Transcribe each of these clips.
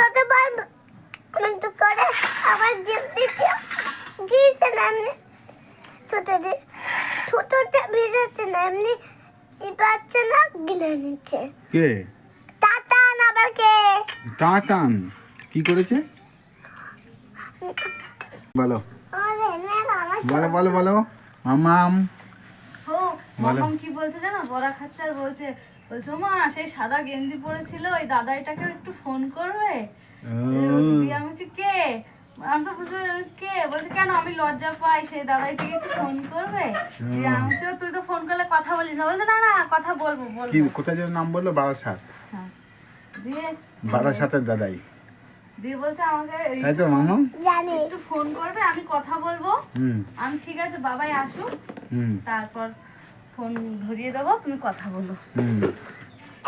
যতবার মতো করে আমার জিপ দিতে গিয়েছে এমনি। ছোটতে ছোটতে ভিজাচ্ছে না এমনি চিপাচ্ছে না গিলে নিচ্ছে। কে? টাটা আবার কে? টাটান কি করেছে? বলো। বলো বলো বলো। মামাম। ও বলো। মামাম কি বলছে জানো? বড়া খাচ্ছে আর বলছে বলছে "ও মা সেই সাদা গেঞ্জি পরেছিল ওই দাদাইটাকে একটু ফোন করবে? দিয়ে আমি বলছি কে? আমি তো বুঝতে কে? বলছে কেন? আমি লজ্জা পাই সেই দাদাইটাকে একটু ফোন করবে? দিয়ে আমি বলছি, তুই তো ফোন করলে কথা বলিস না। বলছে না না কথা বলব কি বলব কোথায় যেন নাম বলল? বারাসাত। হ্যাঁ। দিয়ে বারাসাতের দাদাই। দিয়ে বলছে আমাকে এই তাই তো মামাম জানি একটু ফোন করবে আমি কথা বলব। হুম। আমি ঠিক আছে বাবাই আসুক। হুম। তারপর ফোন ধরিয়ে দেবো তুমি কথা বলো। হুম।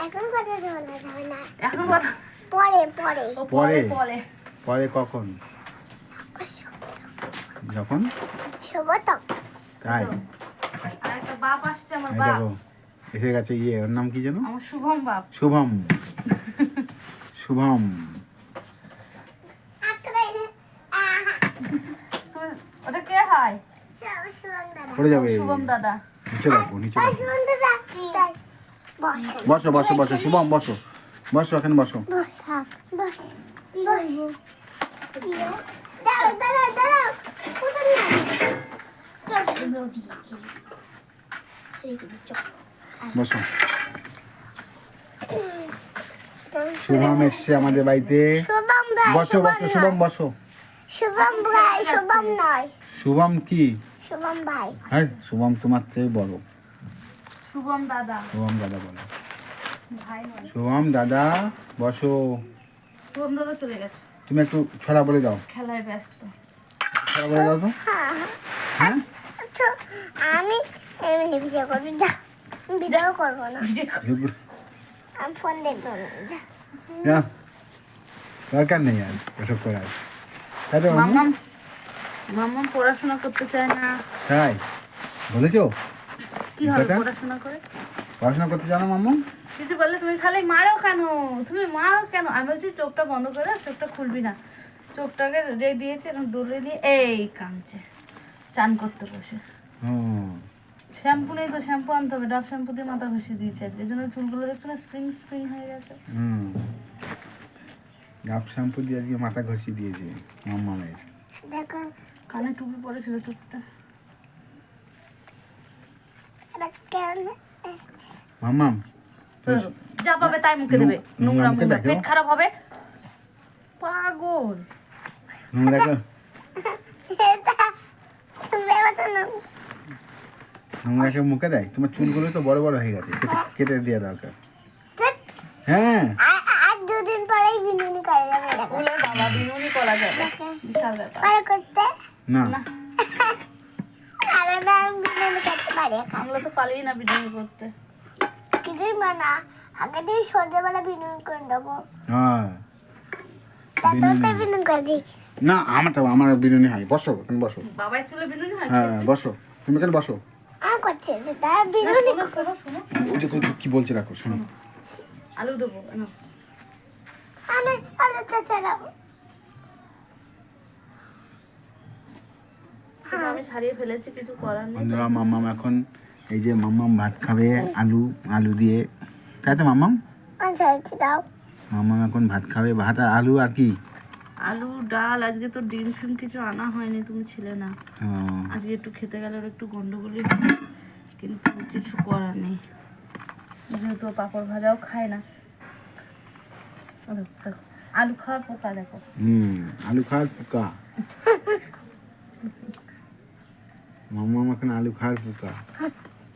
এখন কথা বলা যাবে না। এখন কথা পরে পরে। পরে পরে? পরে। কখন? যখন? তাই? আর একটা বাপ আসছে আমার বাপ। এসে গেছে ইয়ে ওর নাম কি যেন? আমার শুভম বাপ। শুভম। শুভম। ওটা কে হয়? শুভম দাদা। নিচে রাখো নিচে রাখো বসো। বসো বসো শুভম বসো। বসো এখানে বসো। বসো শুভম এসছে আমাদের বাড়িতে। বসো বসো শুভম বসো। শুভম শুভম নয়। শুভম কি? শুভম ভাই। হ্যাঁ শুভম তোমার চেয়ে বড়। শুভম দাদা। শুভম দাদা বলো। ভাই শুভম দাদা বসো। শুভম দাদা চলে গেছে। তুমি একটু ছড়া বলে দাও। খেলায় ব্যস্ত। ছড়া বলে দাও তো। হ্যাঁ। তো আমি এমনি ভিডিও করবি? না ভিডিও করব না। আমি ফোন দেখব। না দরকার নেই আর এসব করার। তাই মাম্মাম পড়াশোনা করতে চায় না। তাই? বলেছ? কি হবে পড়াশোনা করে? পড়াশোনা করতে জানো মাম্মু কিছু বললে তুমি খালি মারো কেন? তুমি মারো কেন? আমি বলছি চোখটা বন্ধ করে চোখটা খুলবি না। চোখটাকে রে দিয়েছে এরকম ডলে নিয়ে এই কাঁদছে চান করতে বসে। হুম। শ্যাম্পু নেই তো শ্যাম্পু আনতে হবে। ডাব শ্যাম্পু দিয়ে মাথা ঘষে দিয়েছে আজকে। এই জন্য চুলগুলো দেখছ না স্প্রিং স্প্রিং হয়ে গেছে। হুম। ডাব শ্যাম্পু দিয়ে আজকে মাথা ঘষিয়ে দিয়েছে মাম্মামের দেখো কানে টুপি পরেছিল টুপিটা এটা যা পাবে তাই মুখে দেবে। নোংরা মুখে মুখে। পেট খারাপ হবে? পাগল। নোংরা দেখো। এটা লেবাতো না নোংরাকে মুখে দেয়? তোমার চুলগুলো তো বড় বড় হয়ে গেছে। কেটে- কেটে দেওয়া দরকার হ্যাঁ। আর- দুদিন পরেই বিনুনি করে যাবে এটা। বাবা বিনুনি করা যাবে। বিশাল ব্যাপার। করতে? না। না। আমি বিনুনি করতে পারি। আমরা তো পালিয়ে না বিনুনি করতে। কিছুই মানা আগে দিয়ে সন্ধ্যেবেলা বিনুনি করে দেবো হ্যাঁ। তারপরে করে দিই। না আমারটা আমার বিরিয়ানি হয়। বসো তুমি বসো। বাবার চুলে বিনুনি হয় হ্যাঁ বসো। তুমি এখানে বসো। আ করছে। যে তার বিনুনি শোনো ওই যে কই- কি বলছে রাখো শোনো। আলু দেবো। আমি আলোটা চালাবো কিন্তু আমি ছাড়িয়ে ফেলেছি কিছু করার নেই। বন্ধুরা মাম্মাম এখন এই যে মাম্মাম ভাত খাবে আলু আলু দিয়ে। তাই তো মাম্মাম দাও। মাম্মাম এখন ভাত খাবে ভাত আর আলু আর কি? আলু ডাল আজকে তো ডিম ফিম কিছু আনা হয়নি তুমি ছিলে না। আজকে একটু খেতে গেলে ওর একটু গন্ডগোলই কিন্তু কিছু করার নেই। যেহেতু পাঁপড় ভাজাও খায় না। আলু খাওয়ার পোকা দেখো। হুম আলু খাওয়ার পোকা। মাম্মাম এখন আলু খাওয়ার পোকা।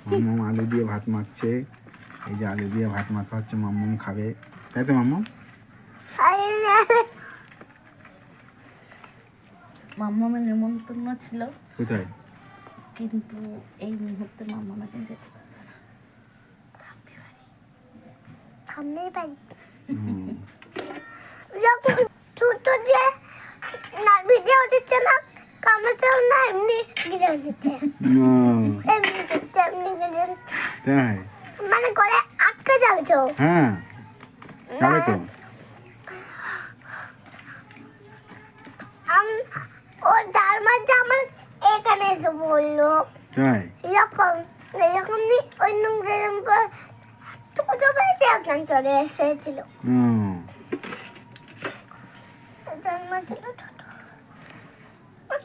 মাম্মাম আলু দিয়ে ভাত মাখছে। এই যে আলু দিয়ে ভাত মাখা হচ্ছে মাম্মাম খাবে। তাই তো মাম্মাম? মাম্মামের নেমন্তন্ন ছিল। কোথায়? কিন্তু এই মুহূর্তে মাম্মাম এখন যেতে পারবে না। ঠাম্মি বাড়ি হুম। যখন ছোট দিয়ে না ভিডিও দিচ্ছে না কামড়াতেও না এমনি গিলে দিচ্ছে হুম, এমনি দিচ্ছে এমনি গিলে তাই মানে গলে আটকে যাবে তো হ্যাঁ যাবে তো আম- ও তার মাঝে আমার এখানে এসে বলল তাই এরকম এরকম নি ওই নোংরা বাড়িতে চলে এসেছিল হুম তার মাঝে ছোট তোমার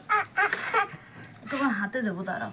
হাতে দেবো দাঁড়াও